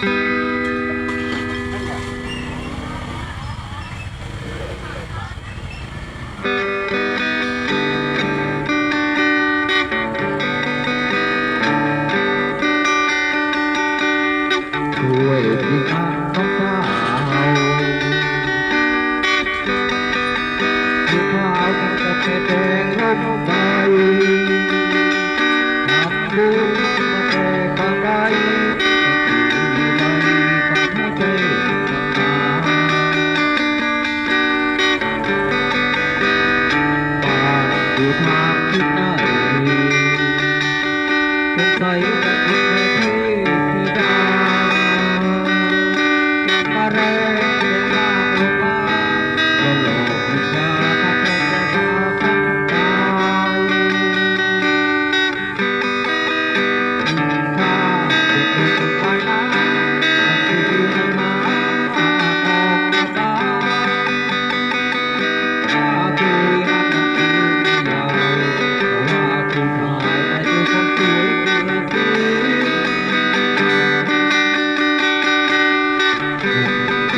Bye. Bye.